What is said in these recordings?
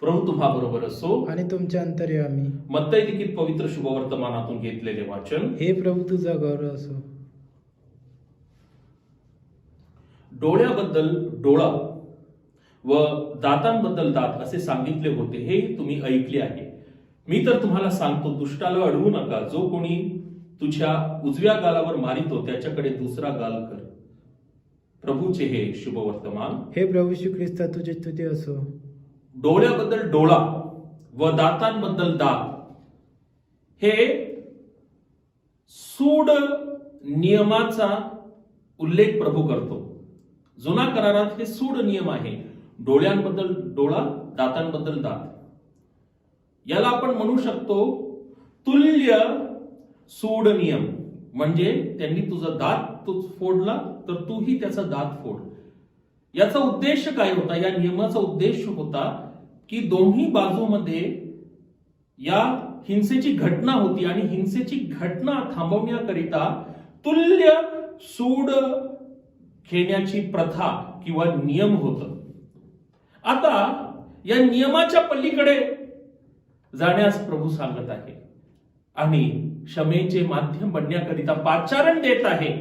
प्रभू तुम्हा बरोबर असो. आणि तुमच्या अंतर्यामी मत्तय लिखित पवित्र शुभवर्तमानातून घेतलेले वाचन. हे प्रभू तुझा गौरव असो. डोळ्याबद्दल डोळा व दातांबद्दल दात असे सांगितले होते हे तुम्ही ऐकले आहे. मी तर तुम्हाला सांगतो दुष्टाला अडवू नका. जो कोणी तुझ्या उजव्या गालावर मारितो त्याच्याकडे दुसरा गाल कर. प्रभूचे हे शुभवर्तमान हे प्रभू श्री ख्रिस्ता तुझी स्तुती असो. डोळ्याबद्दल डोळा व दातांबद्दल दात हे सूड नियमाचा उल्लेख प्रभू करतो. जुना करारात हे सूड नियम आहे. डोळ्यांबद्दल डोळा दातांबद्दल दात. याला आपण म्हणू शकतो तुल्य सूड नियम. म्हणजे त्यांनी तुझा दात तू फोडला तर तूही त्याचा दात फोड. याचा उद्देश काय होता? या नियमाचा उद्देश होता की दोन्ही बाजूमध्ये या हिंसेची घटना होती आणि हिंसेची घटना थांबवण्याकरिता तुल्य सूड घेण्याची प्रथा किंवा नियम होत. आता या नियमाच्या पलीकडे जाण्यास प्रभू सांगत आहे आणि क्षमेचे माध्यम बनण्याकरिता पाचारण देत आहे.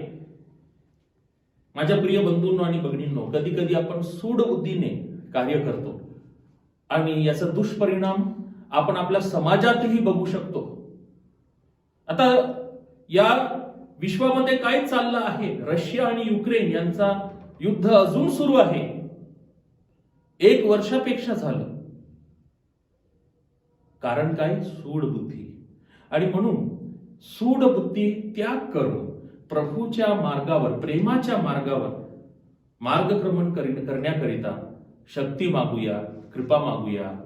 माझ्या प्रिय बंधूंनो आणि भगिनींनो कधी कधी आपण सूड बुद्धीने कार्य करतो. आणि याचा दुष्परिणाम आपण आपल्या समाजातही बघू शकतो. आता या विश्वामध्ये काय चाललं आहे? रशिया आणि युक्रेन यांचा युद्ध अजून सुरू आहे. एक वर्षापेक्षा झालं. कारण काय? सूड बुद्धी आणि म्हणून सूड बुद्धी त्याग करून प्रभूच्या मार्गावर प्रेमाच्या मार्गावर मार्गक्रमण करण्याकरिता शक्ती मागूया कृपा मागूया.